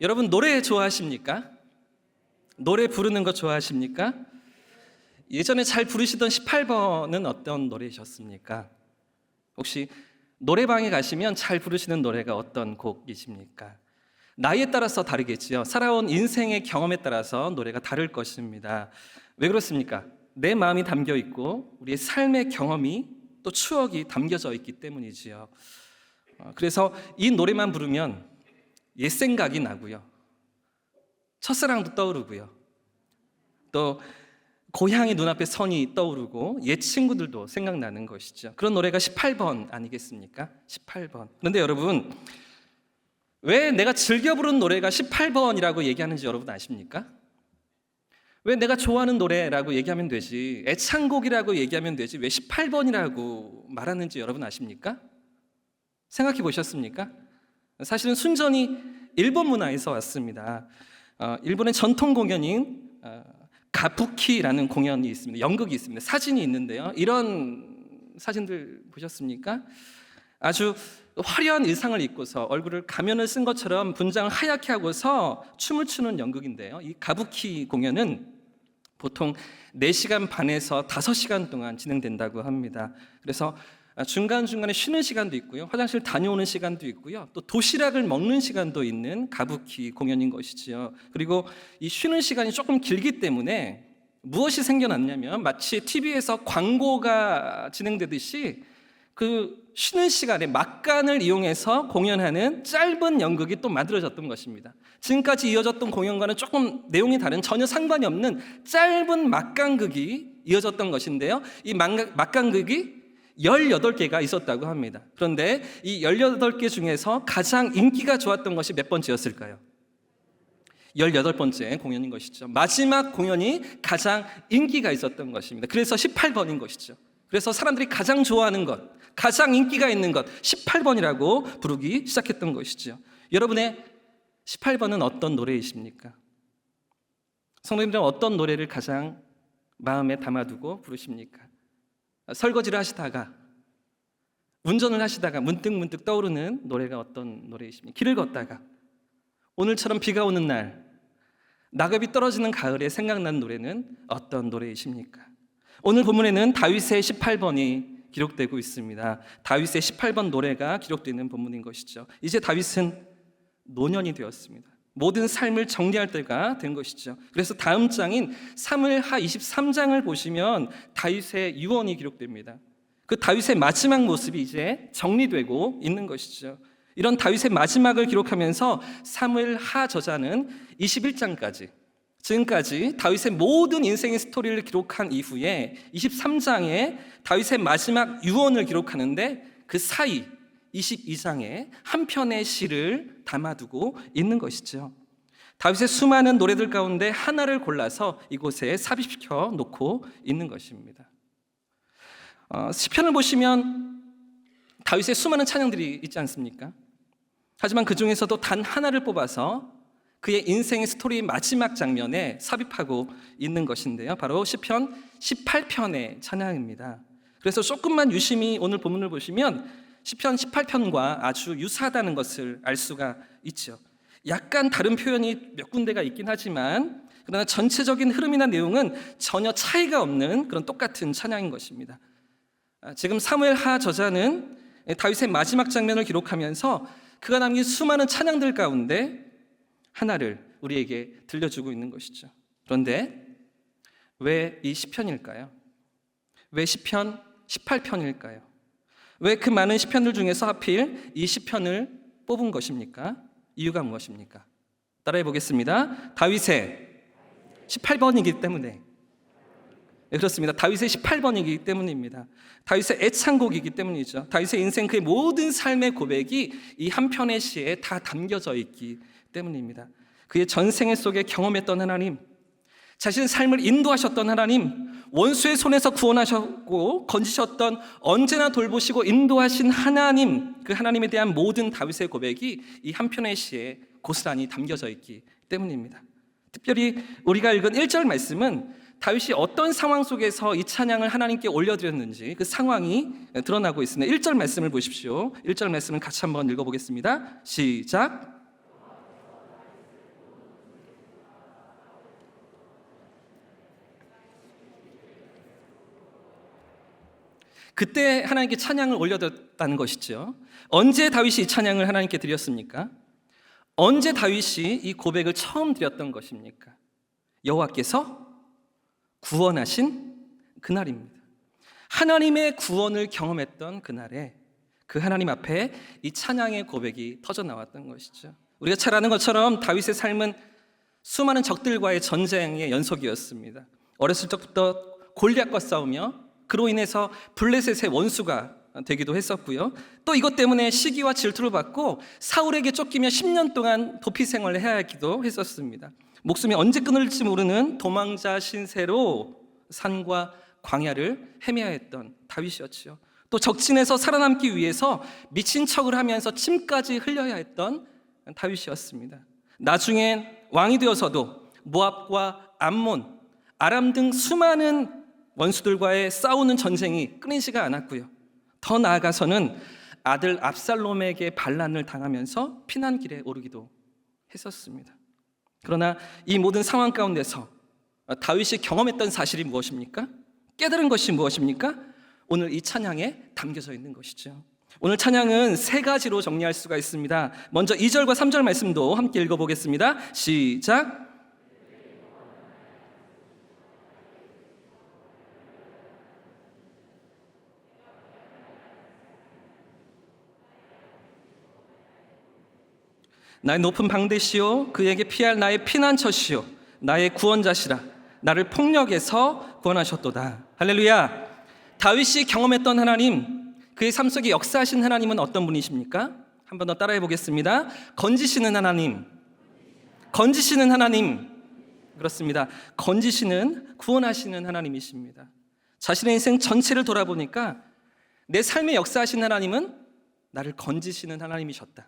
여러분 노래 좋아하십니까? 노래 부르는 거 좋아하십니까? 예전에 잘 부르시던 18번은 어떤 노래셨습니까? 혹시 노래방에 가시면 잘 부르시는 노래가 어떤 곡이십니까? 나이에 따라서 다르겠지요. 살아온 인생의 경험에 따라서 노래가 다를 것입니다. 왜 그렇습니까? 내 마음이 담겨 있고 우리의 삶의 경험이 또 추억이 담겨져 있기 때문이지요. 어, 그래서 이 노래만 부르면 옛 생각이 나고요. 첫사랑도 떠오르고요. 또 고향의 눈앞에 선이 떠오르고 옛 친구들도 생각나는 것이죠. 그런 노래가 18번 아니겠습니까? 18번. 그런데 여러분 왜 내가 즐겨 부르는 노래가 18번이라고 얘기하는지 여러분 아십니까? 왜 내가 좋아하는 노래라고 얘기하면 되지 애창곡이라고 얘기하면 되지 왜 18번이라고 말하는지 여러분 아십니까? 생각해 보셨습니까? 사실은 순전히 일본 문화에서 왔습니다. 어, 일본의 전통 공연인 어, 가부키라는 공연이 있습니다. 연극이 있습니다. 사진이 있는데요. 이런 사진들 보셨습니까? 아주 화려한 의상을 입고서 얼굴을 가면을 쓴 것처럼 분장을 하얗게 하고서 춤을 추는 연극인데요. 이 가부키 공연은 보통 4시간 반에서 5시간 동안 진행된다고 합니다. 그래서 중간중간에 쉬는 시간도 있고요. 화장실 다녀오는 시간도 있고요. 또 도시락을 먹는 시간도 있는 가부키 공연인 것이지요. 그리고 이 쉬는 시간이 조금 길기 때문에 무엇이 생겨났냐면 마치 TV에서 광고가 진행되듯이 그 쉬는 시간에 막간을 이용해서 공연하는 짧은 연극이 또 만들어졌던 것입니다. 지금까지 이어졌던 공연과는 조금 내용이 다른 전혀 상관이 없는 짧은 막간극이 이어졌던 것인데요. 이 막- 막간극이 18개가 있었다고 합니다. 그런데 이 18개 중에서 가장 인기가 좋았던 것이 몇 번째였을까요? 18번째 공연인 것이죠. 마지막 공연이 가장 인기가 있었던 것입니다. 그래서 18번인 것이죠. 그래서 사람들이 가장 좋아하는 것, 가장 인기가 있는 것, 18번이라고 부르기 시작했던 것이죠. 여러분의 18번은 어떤 노래이십니까? 성도님들은 어떤 노래를 가장 마음에 담아두고 부르십니까? 설거지를 하시다가 운전을 하시다가 문득 문득 떠오르는 노래가 어떤 노래이십니까? 길을 걷다가 오늘처럼 비가 오는 날 낙엽이 떨어지는 가을에 생각나는 노래는 어떤 노래이십니까? 오늘 본문에는 다윗의 18번이 기록되고 있습니다. 다윗의 18번 노래가 기록되는 본문인 것이죠. 이제 다윗은 노년이 되었습니다. 모든 삶을 정리할 때가 된 것이죠. 그래서 다음 장인 사무엘하 23장을 보시면 다윗의 유언이 기록됩니다. 그 다윗의 마지막 모습이 이제 정리되고 있는 것이죠. 이런 다윗의 마지막을 기록하면서 사무엘하 저자는 21장까지 지금까지 다윗의 모든 인생의 스토리를 기록한 이후에 23장에 다윗의 마지막 유언을 기록하는데 그 사이 22장에 한 편의 시를 담아두고 있는 것이죠. 다윗의 수많은 노래들 가운데 하나를 골라서 이곳에 삽입시켜 놓고 있는 것입니다. 어, 시편을 보시면 다윗의 수많은 찬양들이 있지 않습니까? 하지만 그 중에서도 단 하나를 뽑아서 그의 인생의 스토리 마지막 장면에 삽입하고 있는 것인데요. 바로 시편 18편의 찬양입니다. 그래서 조금만 유심히 오늘 본문을 보시면 시편 18편과 아주 유사하다는 것을 알 수가 있죠. 약간 다른 표현이 몇 군데가 있긴 하지만 그러나 전체적인 흐름이나 내용은 전혀 차이가 없는 그런 똑같은 찬양인 것입니다. 아, 지금 사무엘 하 저자는 다윗의 마지막 장면을 기록하면서 그가 남긴 수많은 찬양들 가운데 하나를 우리에게 들려주고 있는 것이죠. 그런데 왜 이 시편일까요? 왜 시편 18편일까요? 왜 그 많은 시편들 중에서 하필 이 시편을 뽑은 것입니까? 이유가 무엇입니까? 따라해 보겠습니다. 다윗의 18번이기 때문에 네, 그렇습니다. 다윗의 18번이기 때문입니다. 다윗의 애창곡이기 때문이죠. 다윗의 인생 그의 모든 삶의 고백이 이 한 편의 시에 다 담겨져 있기 때문입니다. 그의 전생애 속에 경험했던 하나님, 자신의 삶을 인도하셨던 하나님, 원수의 손에서 구원하셨고 건지셨던 언제나 돌보시고 인도하신 하나님, 그 하나님에 대한 모든 다윗의 고백이 이 한 편의 시에 고스란히 담겨져 있기 때문입니다. 특별히 우리가 읽은 1절 말씀은 다윗이 어떤 상황 속에서 이 찬양을 하나님께 올려드렸는지 그 상황이 드러나고 있습니다. 1절 말씀을 보십시오. 1절 말씀을 같이 한번 읽어보겠습니다. 시작. 그때 하나님께 찬양을 올려드렸다는 것이죠. 언제 다윗이 이 찬양을 하나님께 드렸습니까? 언제 다윗이 이 고백을 처음 드렸던 것입니까? 여호와께서 구원하신 그날입니다. 하나님의 구원을 경험했던 그날에 그 하나님 앞에 이 찬양의 고백이 터져 나왔던 것이죠. 우리가 잘 아는 것처럼 다윗의 삶은 수많은 적들과의 전쟁의 연속이었습니다. 어렸을 적부터 골리앗과 싸우며 그로 인해서 블레셋의 원수가 되기도 했었고요. 또 이것 때문에 시기와 질투를 받고 사울에게 쫓기며 10년 동안 도피 생활을 해야 하기도 했었습니다. 목숨이 언제 끊을지 모르는 도망자 신세로 산과 광야를 헤매야 했던 다윗이었지요. 또 적진에서 살아남기 위해서 미친 척을 하면서 침까지 흘려야 했던 다윗이었습니다. 나중엔 왕이 되어서도 모압과 암몬, 아람 등 수많은 원수들과의 싸우는 전쟁이 끊이지가 않았고요. 더 나아가서는 아들 압살롬에게 반란을 당하면서 피난길에 오르기도 했었습니다. 그러나 이 모든 상황 가운데서 다윗이 경험했던 사실이 무엇입니까? 깨달은 것이 무엇입니까? 오늘 이 찬양에 담겨져 있는 것이죠. 오늘 찬양은 세 가지로 정리할 수가 있습니다. 먼저 2절과 3절 말씀도 함께 읽어보겠습니다. 시작. 나의 높은 방대시요 그에게 피할 나의 피난처시요 나의 구원자시라. 나를 폭력에서 구원하셨도다. 할렐루야. 다윗이 경험했던 하나님 그의 삶 속에 역사하신 하나님은 어떤 분이십니까? 한번 더 따라해 보겠습니다. 건지시는 하나님. 건지시는 하나님. 그렇습니다. 건지시는 구원하시는 하나님이십니다. 자신의 인생 전체를 돌아보니까 내 삶의 역사하신 하나님은 나를 건지시는 하나님이셨다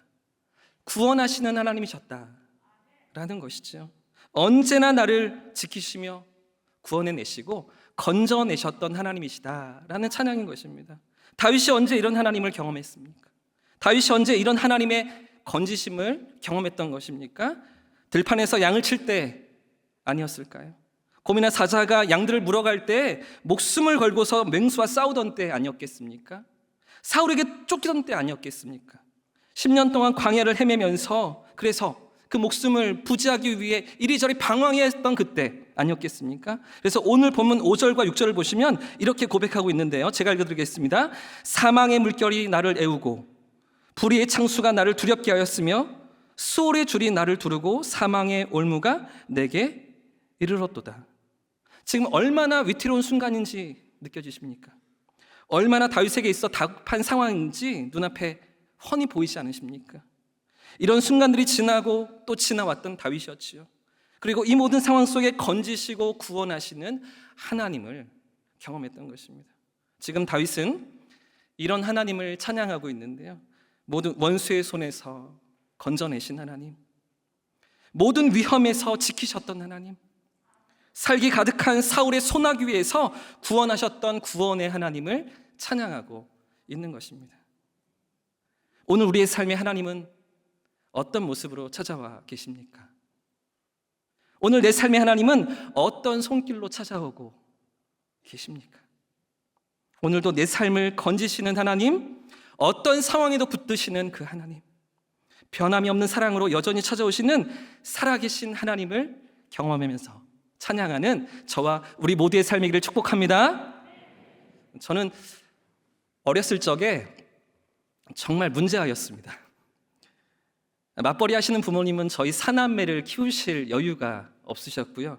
구원하시는 하나님이셨다라는 것이죠. 언제나 나를 지키시며 구원해내시고 건져내셨던 하나님이시다라는 찬양인 것입니다. 다윗이 언제 이런 하나님을 경험했습니까? 다윗이 언제 이런 하나님의 건지심을 경험했던 것입니까? 들판에서 양을 칠 때 아니었을까요? 곰이나 사자가 양들을 물어갈 때 목숨을 걸고서 맹수와 싸우던 때 아니었겠습니까? 사울에게 쫓기던 때 아니었겠습니까? 10년 동안 광야를 헤매면서 그래서 그 목숨을 부지하기 위해 이리저리 방황했던 그때 아니었겠습니까? 그래서 오늘 본문 5절과 6절을 보시면 이렇게 고백하고 있는데요. 제가 읽어드리겠습니다. 사망의 물결이 나를 애우고 불의의 창수가 나를 두렵게 하였으며 수월의 줄이 나를 두르고 사망의 올무가 내게 이르렀도다. 지금 얼마나 위태로운 순간인지 느껴지십니까? 얼마나 다윗에게 있어 다급한 상황인지 눈앞에 훤히 보이지 않으십니까? 이런 순간들이 지나고 또 지나왔던 다윗이었지요. 그리고 이 모든 상황 속에 건지시고 구원하시는 하나님을 경험했던 것입니다. 지금 다윗은 이런 하나님을 찬양하고 있는데요. 모든 원수의 손에서 건져내신 하나님, 모든 위험에서 지키셨던 하나님, 살기 가득한 사울의 소나기 위에서 구원하셨던 구원의 하나님을 찬양하고 있는 것입니다. 오늘 우리의 삶의 하나님은 어떤 모습으로 찾아와 계십니까? 오늘 내 삶의 하나님은 어떤 손길로 찾아오고 계십니까? 오늘도 내 삶을 건지시는 하나님, 어떤 상황에도 붙드시는 그 하나님, 변함이 없는 사랑으로 여전히 찾아오시는 살아계신 하나님을 경험하면서 찬양하는 저와 우리 모두의 삶이기를 축복합니다. 저는 어렸을 적에 정말 문제아였습니다. 맞벌이 하시는 부모님은 저희 사남매를 키우실 여유가 없으셨고요.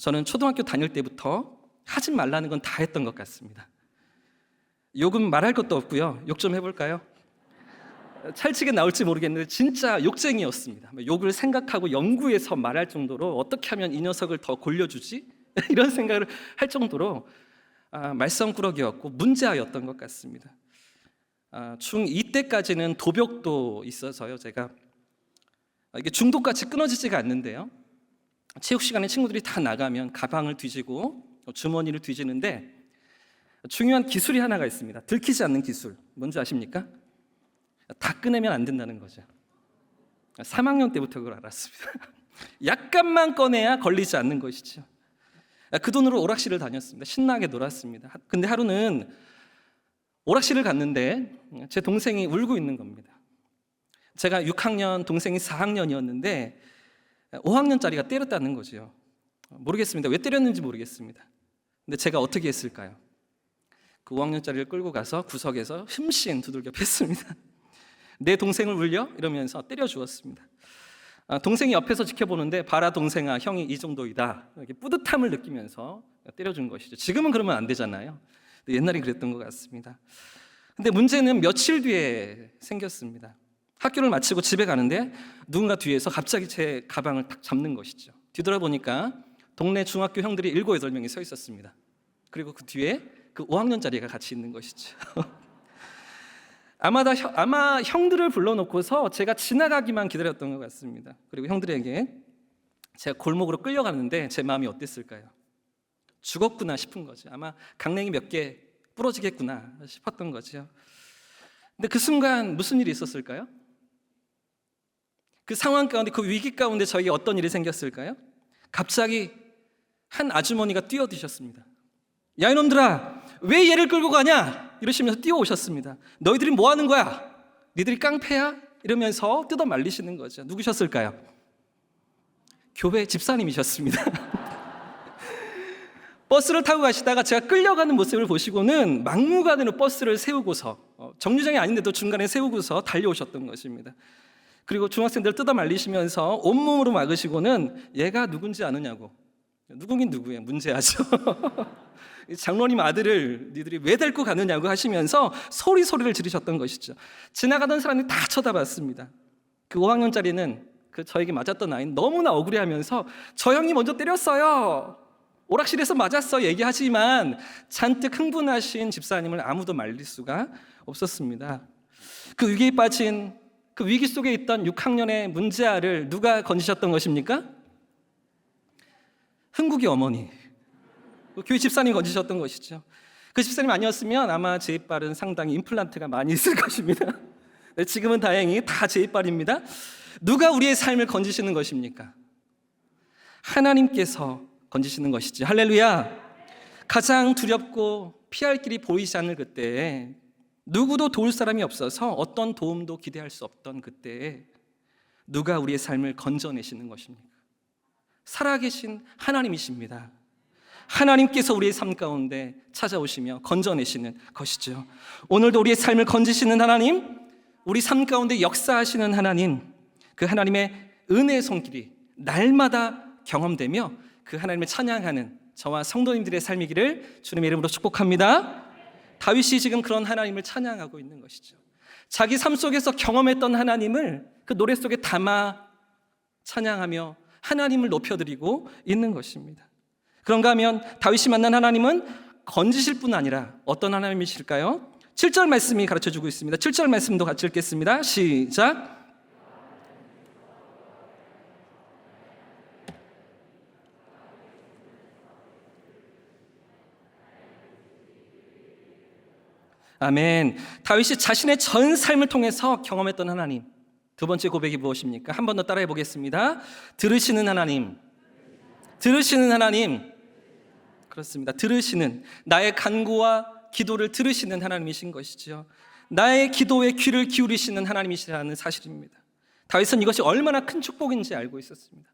저는 초등학교 다닐 때부터 하지 말라는 건 다 했던 것 같습니다. 욕은 말할 것도 없고요. 욕 좀 해볼까요? 찰치게 나올지 모르겠는데 진짜 욕쟁이였습니다. 욕을 생각하고 연구해서 말할 정도로 어떻게 하면 이 녀석을 더 골려주지? 이런 생각을 할 정도로 아, 말썽꾸러기였고 문제아였던 것 같습니다. 아, 중2 때까지는 도벽도 있어서요. 제가 아, 이게 중독같이 끊어지지가 않는데요. 체육 시간에 친구들이 다 나가면 가방을 뒤지고 주머니를 뒤지는데 중요한 기술이 하나가 있습니다. 들키지 않는 기술. 뭔지 아십니까? 다 꺼내면 안 된다는 거죠. 3학년 때부터 그걸 알았습니다. 약간만 꺼내야 걸리지 않는 것이죠. 그 돈으로 오락실을 다녔습니다. 신나게 놀았습니다. 근데 하루는 오락실을 갔는데 제 동생이 울고 있는 겁니다. 제가 6학년, 동생이 4학년이었는데 5학년짜리가 때렸다는 거죠. 모르겠습니다. 왜 때렸는지 모르겠습니다. 근데 제가 어떻게 했을까요? 그 5학년짜리를 끌고 가서 구석에서 흠씬 두들겨 팼습니다. 내 동생을 울려? 이러면서 때려 주었습니다. 아, 동생이 옆에서 지켜보는데 봐라 동생아 형이 이 정도이다 이렇게 뿌듯함을 느끼면서 때려준 것이죠. 지금은 그러면 안 되잖아요. 옛날에 그랬던 것 같습니다. 근데 문제는 며칠 뒤에 생겼습니다. 학교를 마치고 집에 가는데 누군가 뒤에서 갑자기 제 가방을 딱 잡는 것이죠. 뒤돌아보니까 동네 중학교 형들이 일곱 여덟 명이 서 있었습니다. 그리고 그 뒤에 그 5학년짜리가 같이 있는 것이죠. 아마 다 형- 아마 형들을 불러놓고서 제가 지나가기만 기다렸던 것 같습니다. 그리고 형들에게 제가 골목으로 끌려가는데 제 마음이 어땠을까요? 죽었구나 싶은 거죠. 아마 강냉이 몇 개 부러지겠구나 싶었던 거죠. 근데 그 순간 무슨 일이 있었을까요? 그 상황 가운데 그 위기 가운데 저에게 어떤 일이 생겼을까요? 갑자기 한 아주머니가 뛰어드셨습니다. 야 이놈들아 왜 얘를 끌고 가냐 이러시면서 뛰어오셨습니다. 너희들이 뭐 하는 거야? 니들이 깡패야? 이러면서 뜯어 말리시는 거죠. 누구셨을까요? 교회 집사님이셨습니다. 버스를 타고 가시다가 제가 끌려가는 모습을 보시고는 막무가내로 버스를 세우고서 어, 정류장이 아닌데도 중간에 세우고서 달려오셨던 것입니다. 그리고 중학생들 뜯어 말리시면서 온몸으로 막으시고는 얘가 누군지 아느냐고 누구긴 누구예요 문제하죠. 장로님 아들을 니들이 왜 데리고 가느냐고 하시면서 소리 소리를 지르셨던 것이죠. 지나가던 사람이 다 쳐다봤습니다. 그 5학년짜리는 그 저에게 맞았던 아이는 너무나 억울해하면서 저 형이 먼저 때렸어요. 오락실에서 맞았어 얘기하지만 잔뜩 흥분하신 집사님을 아무도 말릴 수가 없었습니다. 그 위기에 빠진 그 위기 속에 있던 6학년의 문제아를 누가 건지셨던 것입니까? 흥국이 어머니. 그 교회 집사님 건지셨던 것이죠. 그 집사님 아니었으면 아마 제 이빨은 상당히 임플란트가 많이 있을 것입니다. 네, 지금은 다행히 다 제 이빨입니다. 누가 우리의 삶을 건지시는 것입니까? 하나님께서 건지시는 것이지. 할렐루야. 가장 두렵고 피할 길이 보이지 않을 그때에 누구도 도울 사람이 없어서 어떤 도움도 기대할 수 없던 그때에 누가 우리의 삶을 건져내시는 것입니까? 살아계신 하나님이십니다. 하나님께서 우리의 삶 가운데 찾아오시며 건져내시는 것이죠. 오늘도 우리의 삶을 건지시는 하나님, 우리 삶 가운데 역사하시는 하나님, 그 하나님의 은혜의 손길이 날마다 경험되며 그 하나님을 찬양하는 저와 성도님들의 삶이기를 주님의 이름으로 축복합니다. 다윗이 지금 그런 하나님을 찬양하고 있는 것이죠. 자기 삶 속에서 경험했던 하나님을 그 노래 속에 담아 찬양하며 하나님을 높여드리고 있는 것입니다. 그런가 하면 다윗이 만난 하나님은 건지실 뿐 아니라 어떤 하나님이실까요? 7절 말씀이 가르쳐 주고 있습니다. 7절 말씀도 같이 읽겠습니다. 시작. 아멘. 다윗이 자신의 전 삶을 통해서 경험했던 하나님. 두 번째 고백이 무엇입니까? 한 번 더 따라해 보겠습니다. 들으시는 하나님. 들으시는 하나님. 그렇습니다. 들으시는 나의 간구와 기도를 들으시는 하나님이신 것이지요. 나의 기도에 귀를 기울이시는 하나님이시라는 사실입니다. 다윗은 이것이 얼마나 큰 축복인지 알고 있었습니다.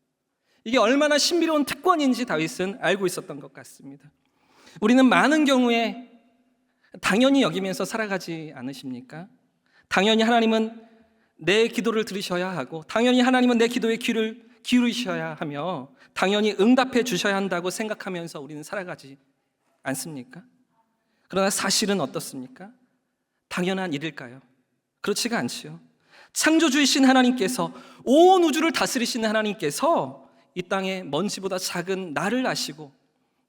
이게 얼마나 신비로운 특권인지 다윗은 알고 있었던 것 같습니다. 우리는 많은 경우에 당연히 여기면서 살아가지 않으십니까? 당연히 하나님은 내 기도를 들으셔야 하고, 당연히 하나님은 내 기도에 귀를 기울이셔야 하며, 당연히 응답해 주셔야 한다고 생각하면서 우리는 살아가지 않습니까? 그러나 사실은 어떻습니까? 당연한 일일까요? 그렇지가 않지요. 창조주이신 하나님께서 온 우주를 다스리시는 하나님께서 이 땅에 먼지보다 작은 나를 아시고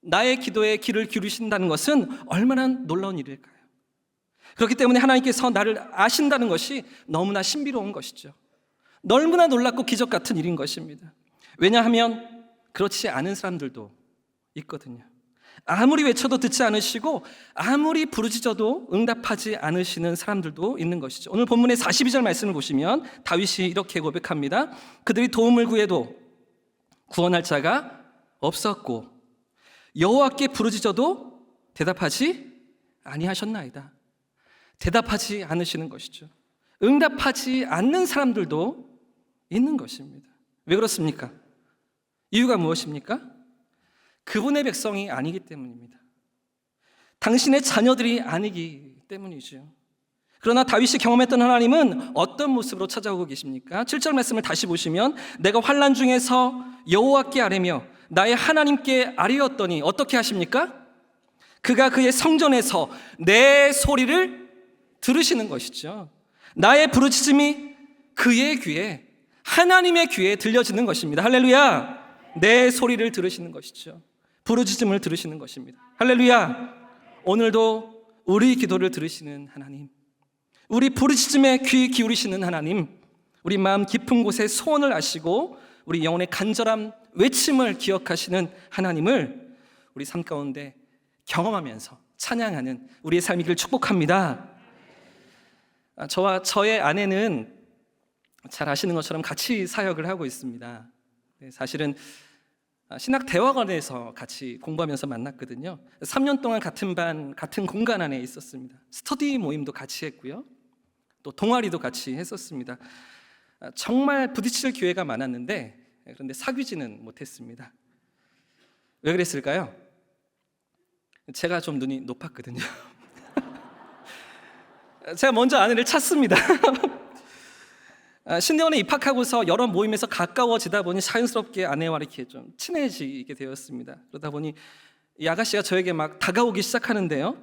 나의 기도에 귀를 기울이신다는 것은 얼마나 놀라운 일일까요? 그렇기 때문에 하나님께서 나를 아신다는 것이 너무나 신비로운 것이죠. 너무나 놀랍고 기적 같은 일인 것입니다. 왜냐하면 그렇지 않은 사람들도 있거든요. 아무리 외쳐도 듣지 않으시고 아무리 부르짖어도 응답하지 않으시는 사람들도 있는 것이죠. 오늘 본문의 42절 말씀을 보시면 다윗이 이렇게 고백합니다. 그들이 도움을 구해도 구원할 자가 없었고 여호와께 부르짖어도 대답하지 아니하셨나이다. 대답하지 않으시는 것이죠. 응답하지 않는 사람들도 있는 것입니다. 왜 그렇습니까? 이유가 무엇입니까? 그분의 백성이 아니기 때문입니다. 당신의 자녀들이 아니기 때문이죠. 그러나 다윗이 경험했던 하나님은 어떤 모습으로 찾아오고 계십니까? 7절 말씀을 다시 보시면 내가 환란 중에서 여호와께 아뢰며 나의 하나님께 아뢰었더니 어떻게 하십니까? 그가 그의 성전에서 내 소리를 들으시는 것이죠. 나의 부르짖음이 그의 귀에 하나님의 귀에 들려지는 것입니다. 할렐루야. 내 소리를 들으시는 것이죠. 부르짖음을 들으시는 것입니다. 할렐루야. 오늘도 우리 기도를 들으시는 하나님. 우리 부르짖음에 귀 기울이시는 하나님. 우리 마음 깊은 곳에 소원을 아시고 우리 영혼의 간절한 외침을 기억하시는 하나님을 우리 삶 가운데 경험하면서 찬양하는 우리의 삶이길 축복합니다. 아, 저와 저의 아내는 잘 아시는 것처럼 같이 사역을 하고 있습니다. 네, 사실은 아, 신학 대화관에서 같이 공부하면서 만났거든요. 3년 동안 같은 반, 같은 공간 안에 있었습니다. 스터디 모임도 같이 했고요. 또 동아리도 같이 했었습니다. 아, 정말 부딪힐 기회가 많았는데 그런데 사귀지는 못했습니다. 왜 그랬을까요? 제가 좀 눈이 높았거든요. 제가 먼저 아내를 찾습니다. 아, 신대원에 입학하고서 여러 모임에서 가까워지다 보니 자연스럽게 아내와 이렇게 좀 친해지게 되었습니다. 그러다 보니 이 아가씨가 저에게 막 다가오기 시작하는데요.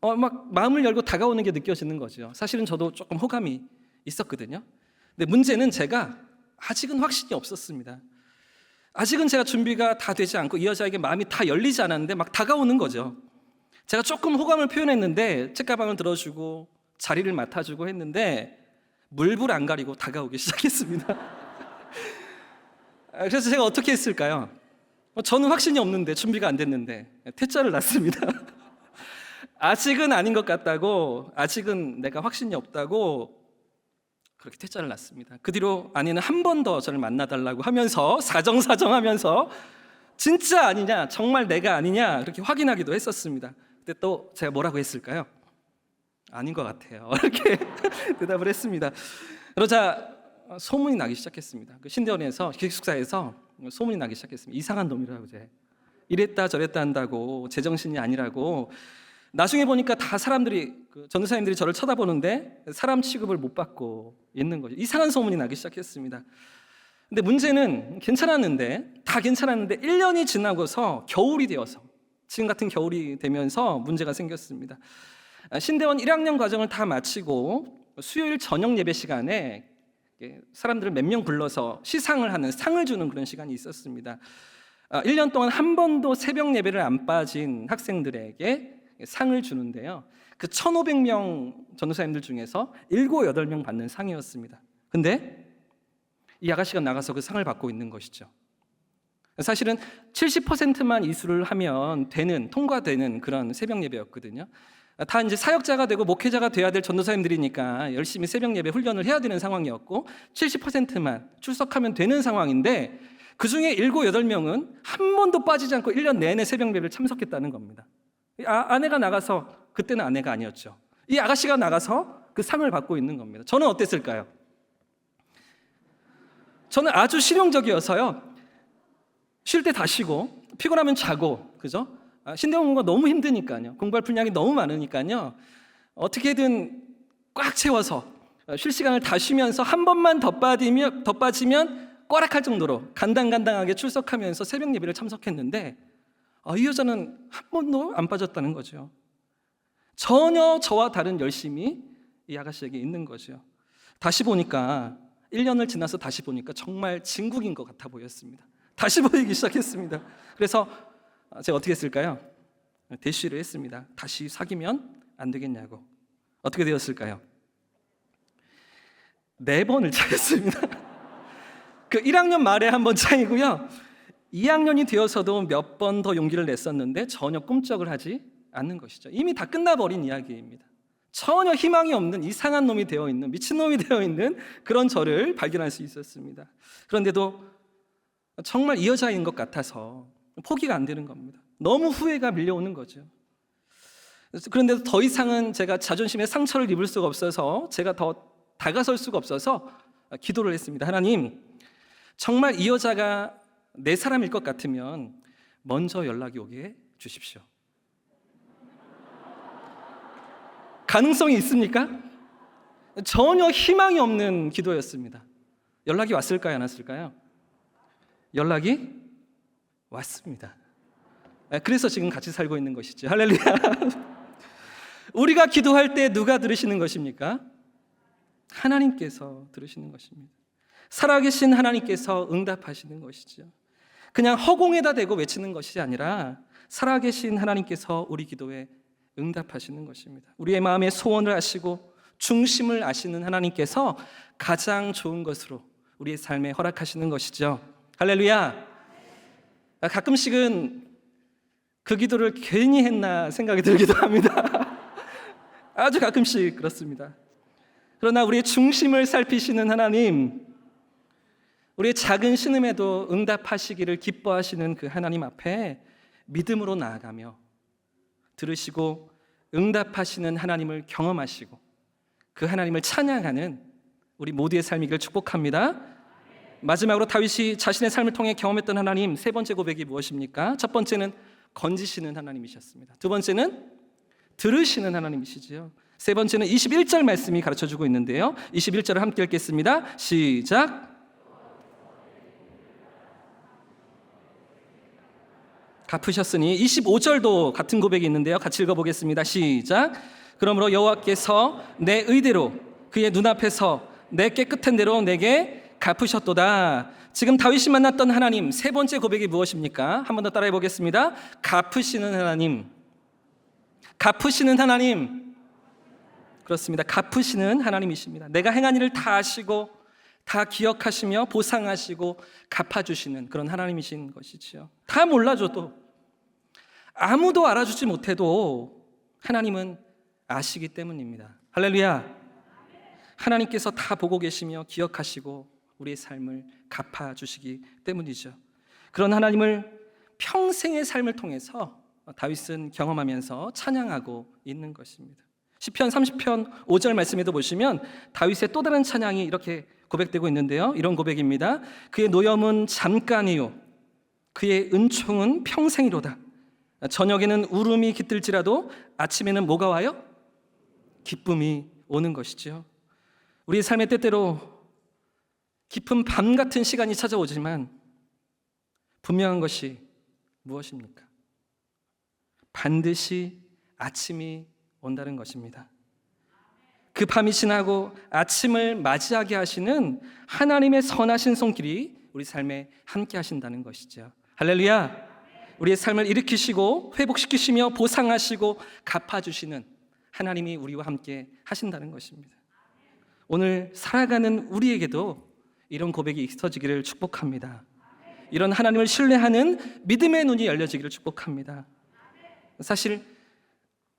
어, 막 마음을 열고 다가오는 게 느껴지는 거죠. 사실은 저도 조금 호감이 있었거든요. 근데 문제는 제가 아직은 확신이 없었습니다. 아직은 제가 준비가 다 되지 않고 이 여자에게 마음이 다 열리지 않았는데 막 다가오는 거죠. 제가 조금 호감을 표현했는데 책가방을 들어주고 자리를 맡아주고 했는데 물불 안 가리고 다가오기 시작했습니다. 아, 그래서 제가 어떻게 했을까요? 어, 저는 확신이 없는데 준비가 안 됐는데 퇴짜를 놨습니다. 아직은 아닌 것 같다고 아직은 내가 확신이 없다고 그렇게 퇴짜를 놨습니다. 그 뒤로 아내는 한 번 더 저를 만나달라고 하면서 사정사정하면서 진짜 아니냐 정말 내가 아니냐 그렇게 확인하기도 했었습니다. 근데 또 제가 뭐라고 했을까요? 아닌 것 같아요. 이렇게 대답을 했습니다. 그러자 소문이 나기 시작했습니다. 그 신대원에서 기숙사에서 소문이 나기 시작했습니다. 이상한 놈이라고 제 이랬다 저랬다 한다고 제정신이 아니라고 나중에 보니까 다 사람들이 그 전도사님들이 저를 쳐다보는데 사람 취급을 못 받고 있는 거죠. 이상한 소문이 나기 시작했습니다. 근데 문제는 괜찮았는데 다 괜찮았는데 1년이 지나고서 겨울이 되어서 지금 같은 겨울이 되면서 문제가 생겼습니다. 아, 신대원 1학년 과정을 다 마치고 수요일 저녁 예배 시간에 사람들을 몇 명 불러서 시상을 하는 상을 주는 그런 시간이 있었습니다. 1년 동안 한 번도 새벽 예배를 안 빠진 학생들에게 상을 주는데요. 그 1,500명 전도사님들 중에서 7, 8명 받는 상이었습니다. 근데 이 아가씨가 나가서 그 상을 받고 있는 것이죠. 사실은 70%만 이수를 하면 되는 통과되는 그런 새벽 예배였거든요. 다 이제 사역자가 되고 목회자가 돼야 될 전도사님들이니까 열심히 새벽 예배 훈련을 해야 되는 상황이었고 70%만 출석하면 되는 상황인데 그 중에 7, 8명은 한 번도 빠지지 않고 1년 내내 새벽 예배를 참석했다는 겁니다. 아, 아내가 나가서 그때는 아내가 아니었죠. 이 아가씨가 나가서 그 상을 받고 있는 겁니다. 저는 어땠을까요? 저는 아주 실용적이어서요. 쉴 때 다 쉬고 피곤하면 자고 그죠? 아, 신대원 공부가 너무 힘드니까요. 공부할 분량이 너무 많으니까요. 어떻게든 꽉 채워서 쉴 시간을 다 쉬면서 한 번만 더 빠지면 더 빠지면 꽈락할 정도로 간당간당하게 출석하면서 새벽 예배를 참석했는데 아, 이 여자는 한 번도 안 빠졌다는 거죠. 전혀 저와 다른 열심이 이 아가씨에게 있는 거죠. 다시 보니까 1년을 지나서 다시 보니까 정말 진국인 것 같아 보였습니다. 다시 보이기 시작했습니다. 그래서 제가 어떻게 했을까요? 대시를 했습니다. 다시 사귀면 안 되겠냐고. 어떻게 되었을까요? 네 번을 차였습니다. 그 1학년 말에 한 번 차이고요. 2학년이 되어서도 몇 번 더 용기를 냈었는데 전혀 꿈쩍을 하지 않는 것이죠. 이미 다 끝나버린 이야기입니다. 전혀 희망이 없는 이상한 놈이 되어 있는 미친 놈이 되어 있는 그런 저를 발견할 수 있었습니다. 그런데도 정말 이 여자인 것 같아서 포기가 안 되는 겁니다. 너무 후회가 밀려오는 거죠. 그런데도 더 이상은 제가 자존심에 상처를 입을 수가 없어서 제가 더 다가설 수가 없어서 기도를 했습니다. 하나님, 정말 이 여자가 내 사람일 것 같으면 먼저 연락이 오게 해 주십시오. 가능성이 있습니까? 전혀 희망이 없는 기도였습니다. 연락이 왔을까요, 안 왔을까요? 연락이 왔습니다. 아, 그래서 지금 같이 살고 있는 것이죠. 할렐루야. 우리가 기도할 때 누가 들으시는 것입니까? 하나님께서 들으시는 것입니다. 살아계신 하나님께서 응답하시는 것이죠. 그냥 허공에다 대고 외치는 것이 아니라 살아계신 하나님께서 우리 기도에 응답하시는 것입니다. 우리의 마음의 소원을 아시고 중심을 아시는 하나님께서 가장 좋은 것으로 우리의 삶에 허락하시는 것이죠. 할렐루야. 아, 가끔씩은 그 기도를 괜히 했나 생각이 들기도 합니다. 아주 가끔씩 그렇습니다. 그러나 우리의 중심을 살피시는 하나님, 우리의 작은 신음에도 응답하시기를 기뻐하시는 그 하나님 앞에 믿음으로 나아가며 들으시고 응답하시는 하나님을 경험하시고 그 하나님을 찬양하는 우리 모두의 삶이길 축복합니다. 마지막으로 다윗이 자신의 삶을 통해 경험했던 하나님 세 번째 고백이 무엇입니까? 첫 번째는 건지시는 하나님이셨습니다. 두 번째는 들으시는 하나님이시지요. 세 번째는 21절 말씀이 가르쳐 주고 있는데요. 21절을 함께 읽겠습니다. 시작. 갚으셨으니 25절도 같은 고백이 있는데요. 같이 읽어 보겠습니다. 시작. 그러므로 여호와께서 내 의대로 그의 눈앞에서 내 깨끗한 대로 내게 갚으셨도다. 지금 다윗이 만났던 하나님 세 번째 고백이 무엇입니까? 한 번 더 따라해 보겠습니다. 갚으시는 하나님. 갚으시는 하나님. 그렇습니다. 갚으시는 하나님이십니다. 내가 행한 일을 다 아시고 다 기억하시며 보상하시고 갚아주시는 그런 하나님이신 것이지요. 다 몰라줘도 아무도 알아주지 못해도 하나님은 아시기 때문입니다. 할렐루야. 하나님께서 다 보고 계시며 기억하시고 우리의 삶을 갚아주시기 때문이죠. 그런 하나님을 평생의 삶을 통해서 다윗은 경험하면서 찬양하고 있는 것입니다. 시편 30편 5절 말씀에도 보시면 다윗의 또 다른 찬양이 이렇게 고백되고 있는데요. 이런 고백입니다. 그의 노염은 잠깐이요 그의 은총은 평생이로다. 저녁에는 울음이 깃들지라도 아침에는 뭐가 와요? 기쁨이 오는 것이지요. 우리 삶의 때때로 깊은 밤 같은 시간이 찾아오지만 분명한 것이 무엇입니까? 반드시 아침이 온다는 것입니다. 그 밤이 지나고 아침을 맞이하게 하시는 하나님의 선하신 손길이 우리 삶에 함께 하신다는 것이죠. 할렐루야. 우리의 삶을 일으키시고 회복시키시며 보상하시고 갚아주시는 하나님이 우리와 함께 하신다는 것입니다. 오늘 살아가는 우리에게도 이런 고백이 있어지기를 축복합니다. 이런 하나님을 신뢰하는 믿음의 눈이 열려지기를 축복합니다. 사실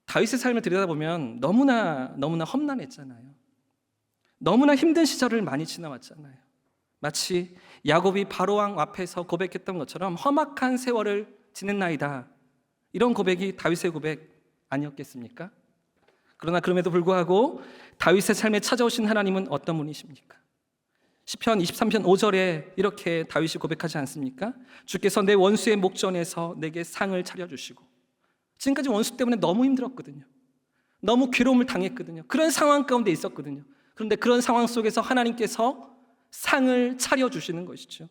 다윗의 삶을 들여다보면 너무나 너무나 험난했잖아요. 너무나 힘든 시절을 많이 지나왔잖아요. 마치 야곱이 바로 왕 앞에서 고백했던 것처럼 험악한 세월을 지냈나이다. 이런 고백이 다윗의 고백 아니었겠습니까? 그러나 그럼에도 불구하고 다윗의 삶에 찾아오신 하나님은 어떤 분이십니까? 시편 23편 5절에 이렇게 다윗이 고백하지 않습니까? 주께서 내 원수의 목전에서 내게 상을 차려 주시고 지금까지 원수 때문에 너무 힘들었거든요. 너무 괴로움을 당했거든요. 그런 상황 가운데 있었거든요. 그런데 그런 상황 속에서 하나님께서 상을 차려 주시는 것이죠.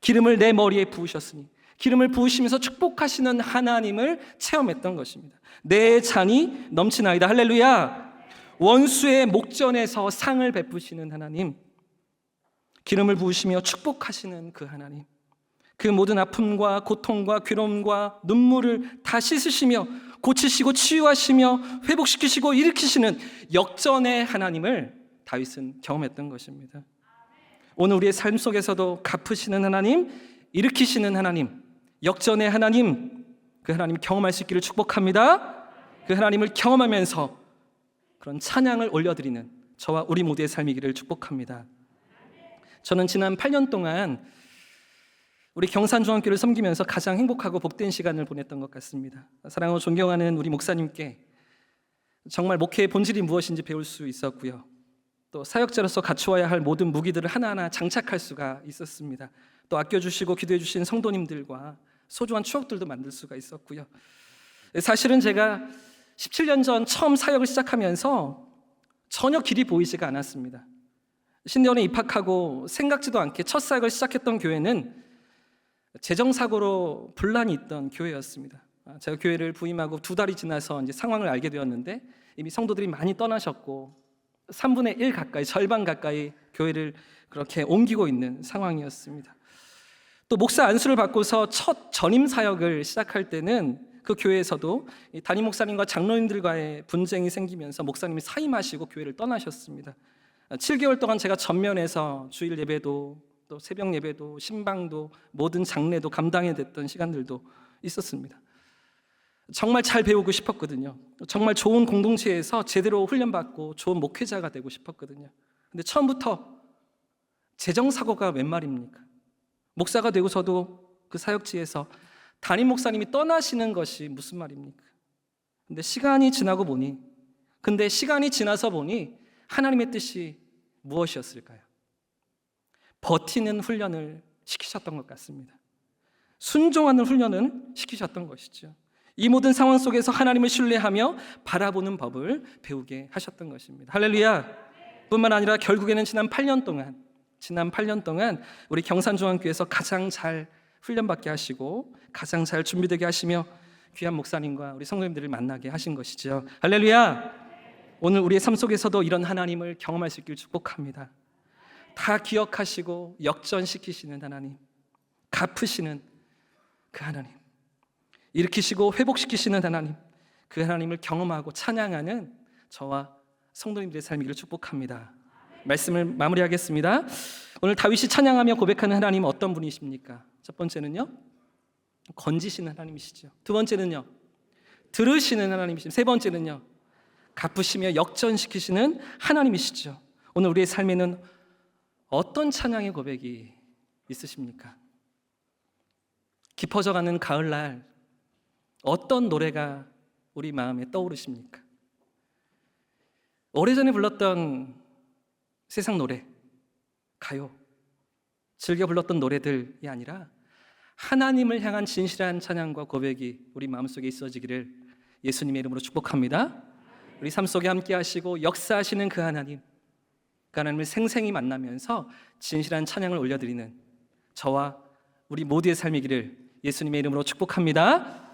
기름을 내 머리에 부으셨으니 기름을 부으시면서 축복하시는 하나님을 체험했던 것입니다. 내 잔이 넘치나이다. 할렐루야. 원수의 목전에서 상을 베푸시는 하나님. 기름을 부으시며 축복하시는 그 하나님. 그 모든 아픔과 고통과 괴로움과 눈물을 다 씻으시며 고치시고 치유하시며 회복시키시고 일으키시는 역전의 하나님을 다윗은 경험했던 것입니다. 오늘 우리의 삶 속에서도 갚으시는 하나님, 일으키시는 하나님, 역전의 하나님, 그 하나님 경험할 수 있기를 축복합니다. 그 하나님을 경험하면서 그런 찬양을 올려드리는 저와 우리 모두의 삶이기를 축복합니다. 저는 지난 8년 동안 우리 경산중앙교를 섬기면서 가장 행복하고 복된 시간을 보냈던 것 같습니다. 사랑하고 존경하는 우리 목사님께 정말 목회의 본질이 무엇인지 배울 수 있었고요. 또 사역자로서 갖추어야 할 모든 무기들을 하나하나 장착할 수가 있었습니다. 또 아껴주시고 기도해주신 성도님들과 소중한 추억들도 만들 수가 있었고요. 사실은 제가 17년 전 처음 사역을 시작하면서 전혀 길이 보이지가 않았습니다. 신대원에 입학하고 생각지도 않게 첫 사역을 시작했던 교회는 재정 사고로 분란이 있던 교회였습니다. 아, 제가 교회를 부임하고 두 달이 지나서 이제 상황을 알게 되었는데 이미 성도들이 많이 떠나셨고 3분의 1 가까이 절반 가까이 교회를 그렇게 옮기고 있는 상황이었습니다. 또 목사 안수를 받고서 첫 전임 사역을 시작할 때는 그 교회에서도 이 담임 목사님과 장로님들과의 분쟁이 생기면서 목사님이 사임하시고 교회를 떠나셨습니다. 7개월 동안 제가 전면에서 주일 예배도 또 새벽 예배도 신방도 모든 장례도 감당해 됐던 시간들도 있었습니다. 정말 잘 배우고 싶었거든요. 정말 좋은 공동체에서 제대로 훈련받고 좋은 목회자가 되고 싶었거든요. 근데 처음부터 재정 사고가 웬 말입니까? 목사가 되고서도 그 사역지에서 담임 목사님이 떠나시는 것이 무슨 말입니까? 근데 시간이 지나고 보니 근데 시간이 지나서 보니 하나님의 뜻이 무엇이었을까요? 버티는 훈련을 시키셨던 것 같습니다. 순종하는 훈련을 시키셨던 것이죠. 이 모든 상황 속에서 하나님을 신뢰하며 바라보는 법을 배우게 하셨던 것입니다. 할렐루야. 뿐만 아니라 결국에는 지난 8년 동안 지난 8년 동안 우리 경산중앙교회에서 가장 잘 훈련받게 하시고 가장 잘 준비되게 하시며 귀한 목사님과 우리 성도님들을 만나게 하신 것이죠. 할렐루야. 오늘 우리의 삶 속에서도 이런 하나님을 경험할 수 있길 축복합니다. 다 기억하시고 역전시키시는 하나님, 갚으시는 그 하나님, 일으키시고 회복시키시는 하나님, 그 하나님을 경험하고 찬양하는 저와 성도님들의 삶이기를 축복합니다. 말씀을 마무리하겠습니다. 오늘 다윗이 찬양하며 고백하는 하나님은 어떤 분이십니까? 첫 번째는요, 건지시는 하나님이시죠. 두 번째는요, 들으시는 하나님이시죠. 세 번째는요, 갚으시며 역전시키시는 하나님이시죠. 오늘 우리의 삶에는 어떤 찬양의 고백이 있으십니까? 깊어져가는 가을날 어떤 노래가 우리 마음에 떠오르십니까? 오래전에 불렀던 세상 노래, 가요, 즐겨 불렀던 노래들이 아니라 하나님을 향한 진실한 찬양과 고백이 우리 마음속에 있어지기를 예수님의 이름으로 축복합니다. 우리 삶 속에 함께 하시고 역사하시는 그 하나님, 그 하나님을 생생히 만나면서 진실한 찬양을 올려드리는 저와 우리 모두의 삶이기를 예수님의 이름으로 축복합니다.